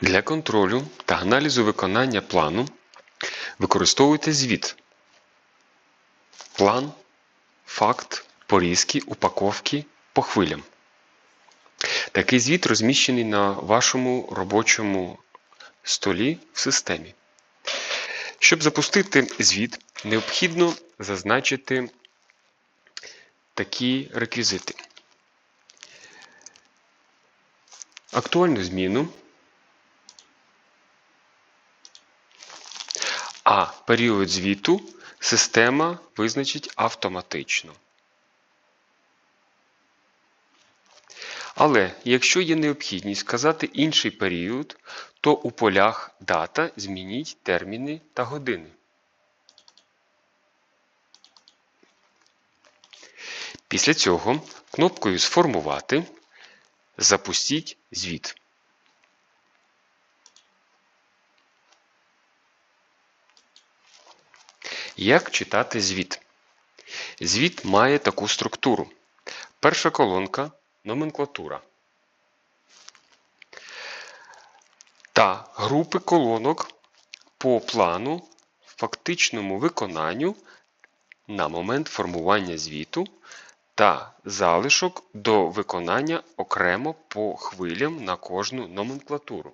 Для контролю та аналізу виконання плану використовуйте звіт. План, факт, порізки, упаковки по хвилям. Такий звіт розміщений на вашому робочому столі в системі. Щоб запустити звіт, необхідно зазначити такі реквізити. Актуальну зміну, а період звіту система визначить автоматично. Але якщо є необхідність вказати інший період, то у полях Дата змініть терміни та години. Після цього кнопкою Сформувати запустіть звіт. Як читати звіт? Звіт має таку структуру. Перша колонка номенклатура. Та групи колонок по плану, фактичному виконанню на момент формування звіту та залишок до виконання окремо по хвилям на кожну номенклатуру.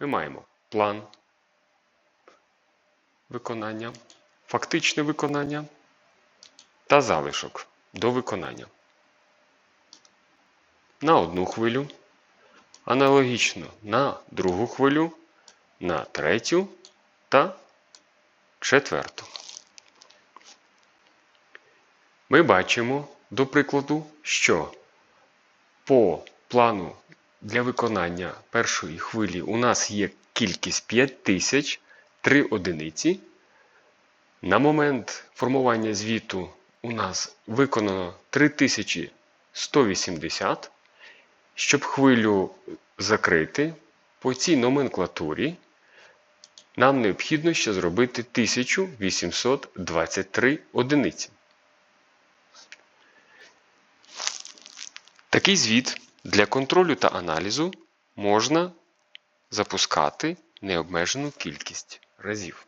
Ми маємо план виконання, фактичне виконання та залишок до виконання. На одну хвилю, аналогічно на другу хвилю, на третю та четверту. Ми бачимо, до прикладу, що по плану для виконання першої хвилі у нас є кількість 5000 3 одиниці. На момент формування звіту у нас виконано 3180. Щоб хвилю закрити, по цій номенклатурі нам необхідно ще зробити 1823 одиниці. Такий звіт для контролю та аналізу можна запускати необмежену кількість разів.